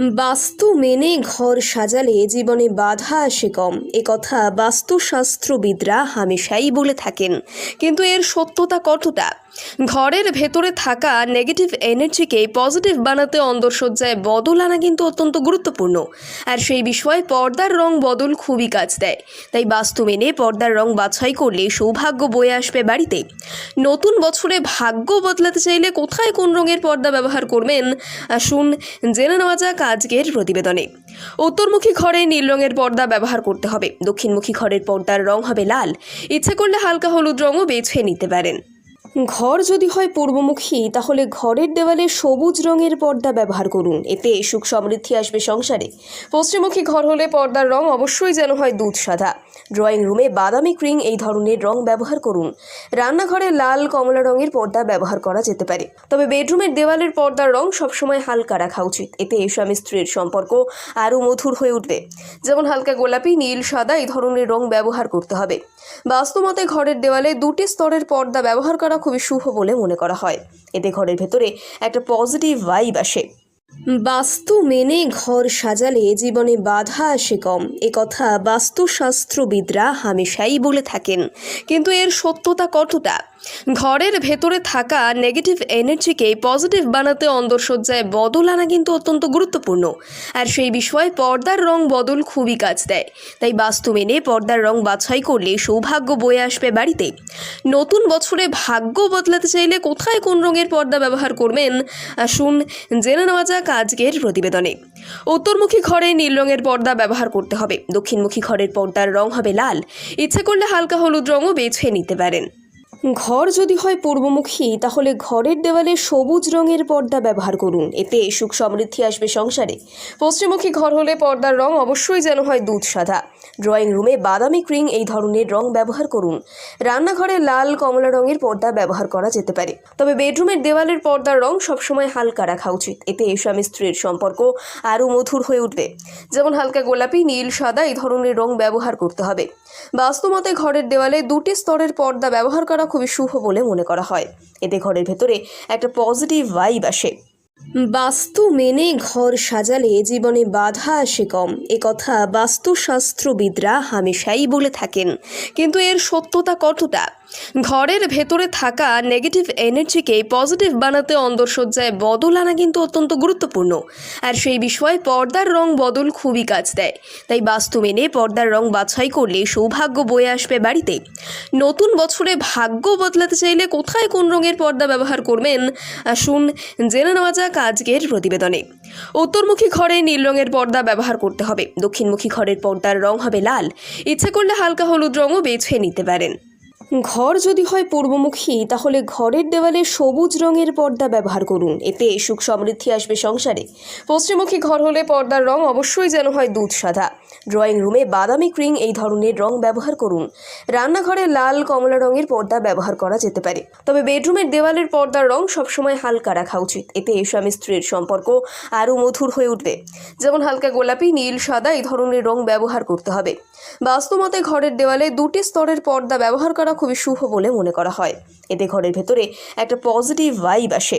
বাস্তু মেনে ঘর সাজালে জীবনে বাধা আসে কম। এ কথা বাস্তুশাস্ত্রবিদরা হামেশাই বলে থাকেন। কিন্তু এর সত্যতা কতটা? ঘরের ভেতরে থাকা নেগেটিভ এনার্জিকে পজিটিভ বানাতে অন্দরসজ্জায় বদল আনা কিন্তু অত্যন্ত গুরুত্বপূর্ণ। আর সেই বিষয়ে পর্দার রং বদল খুবই কাজ দেয়। তাই বাস্তু মেনে পর্দার রং বাছাই করলে সৌভাগ্য বয়ে আসবে বাড়িতে। নতুন বছরে ভাগ্য বদলাতে চাইলে কোথায় কোন রঙের পর্দা ব্যবহার করবেন? আসুন, জেনে নেওয়া যাক আজকের প্রতিবেদনে। উত্তরমুখী ঘরে নীল রঙের পর্দা ব্যবহার করতে হবে। দক্ষিণমুখী ঘরের পর্দার রং হবে লাল। ইচ্ছে করলে হালকা হলুদ রঙও বেছে নিতে পারেন। ঘর যদি হয় পূর্বমুখী, তাহলে ঘরের দেওয়ালে সবুজ রঙের পর্দা ব্যবহার করুন। এতে সুখ সমৃদ্ধি আসবে সংসারে। পশ্চিমমুখী ঘর হলে পর্দার রং অবশ্যই যেন হয় দুধ সাদা। ড্রয়িং রুমে বাদামি ক্রিং এই ধরনের রং ব্যবহার করুন। রান্নাঘরে লাল কমলা রঙের পর্দা ব্যবহার করা যেতে পারে। তবে বেডরুমের দেওয়ালের পর্দার রং সবসময় হালকা রাখা উচিত। এতে স্বামী স্ত্রীর সম্পর্ক আরও মধুর হয়ে উঠবে। যেমন হালকা গোলাপি, নীল, সাদা এই ধরনের রং ব্যবহার করতে হবে। বাস্তুমতে ঘরের দেওয়ালে দুটি স্তরের পর্দা ব্যবহার করা খুবই শুভ বলে মনে করা হয়। এতে ঘরের ভেতরে একটা পজিটিভ ভাইব আসে। বাস্তু মেনে ঘর সাজালে জীবনে বাধা আসে কম। এ কথা বাস্তুশাস্ত্রবিদরা হামেশাই বলে থাকেন। কিন্তু এর সত্যতা কতটা? ঘরের ভেতরে থাকা নেগেটিভ এনার্জিকে পজিটিভ বানাতে অন্দরসজ্জায় বদল আনা কিন্তু অত্যন্ত গুরুত্বপূর্ণ। আর সেই বিষয়ে পর্দার রং বদল খুবই কাজ দেয়। তাই বাস্তু মেনে পর্দার রং বাছাই করলে সৌভাগ্য বয়ে আসবে বাড়িতে। নতুন বছরে ভাগ্য বদলাতে চাইলে কোথায় কোন রঙের পর্দা ব্যবহার করবেন? আসুন, জেনে নেওয়া যাক আজকের প্রতিবেদনে। উত্তরমুখী ঘরে নীল রঙের পর্দা ব্যবহার করতে হবে। দক্ষিণমুখী ঘরের পর্দার রং হবে লাল। ইচ্ছে করলে হালকা হলুদ রঙও বেছে নিতে পারেন। ঘর যদি হয় পূর্বমুখী, তাহলে ঘরের দেওয়ালে সবুজ রঙের পর্দা ব্যবহার করুন। এতে সুখ সমৃদ্ধি আসবে সংসারে। পশ্চিমমুখী ঘর হলে পর্দার রং অবশ্যই যেন হয় দুধ সাদা। ড্রয়িং রুমে বাদামি ক্রিং এই ধরনের রং ব্যবহার করুন। রান্নাঘরে লাল, কমলা রঙের পর্দা ব্যবহার করা যেতে পারে। তবে বেডরুমের দেওয়ালের পর্দার রং সবসময় হালকা রাখা উচিত। এতে স্বামী স্ত্রীর সম্পর্ক আরও মধুর হয়ে উঠবে। যেমন হালকা গোলাপি, নীল, সাদা এই ধরনের রং ব্যবহার করতে হবে। বাস্তুমতে ঘরের দেওয়ালে দুটি স্তরের পর্দা ব্যবহার করা খুবই শুভ বলে মনে করা হয়। এতে ঘরের ভেতরে একটা পজিটিভ ভাইব আসে। বাস্তু মেনে ঘর সাজালে জীবনে বাধা আসে কম। এ কথা বাস্তুশাস্ত্রবিদরা হামেশাই বলে থাকেন। কিন্তু এর সত্যতা কতটা? ঘরের ভেতরে থাকা নেগেটিভ এনার্জিকে পজিটিভ বানাতে অন্দরসজ্জায় বদল আনা কিন্তু অত্যন্ত গুরুত্বপূর্ণ। আর সেই বিষয়ে পর্দার রং বদল খুবই কাজ দেয়। তাই বাস্তু মেনে পর্দার রং বাছাই করলে সৌভাগ্য বয়ে আসবে বাড়িতে। নতুন বছরে ভাগ্য বদলাতে চাইলে কোথায় কোন রঙের পর্দা ব্যবহার করবেন? আসুন জেনে নেওয়া যাক আজকের প্রতিবেদনে। উত্তরমুখী ঘরে নীল রঙের পর্দা ব্যবহার করতে হবে। দক্ষিণমুখী ঘরের পর্দার রং হবে লাল। ইচ্ছে করলে হালকা হলুদ রঙও বেছে নিতে পারেন। ঘর যদি হয় পূর্বমুখী, তাহলে ঘরের দেওয়ালে সবুজ রঙের পর্দা ব্যবহার করুন। এতে সুখ সমৃদ্ধি আসবে সংসারে। পশ্চিমমুখী ঘর হলে পর্দার রং অবশ্যই যেন হয় দুধ সাদা। ড্রয়িং রুমে বাদামি ক্রিং এই ধরনের রং ব্যবহার করুন। রান্নাঘরে লাল কমলা রঙের পর্দা ব্যবহার করা যেতে পারে। তবে বেডরুমের দেওয়ালের পর্দার রং সবসময় হালকা রাখা উচিত। এতে স্বামী স্ত্রীর সম্পর্ক আরও মধুর হয়ে উঠবে। যেমন হালকা গোলাপি, নীল, সাদা এই ধরনের রং ব্যবহার করতে হবে। বাস্তুমতে ঘরের দেওয়ালে দুটি স্তরের পর্দা ব্যবহার করা খুবই শুভ বলে মনে করা হয়। এতে ঘরের ভেতরে একটা পজিটিভ ভাইব আসে।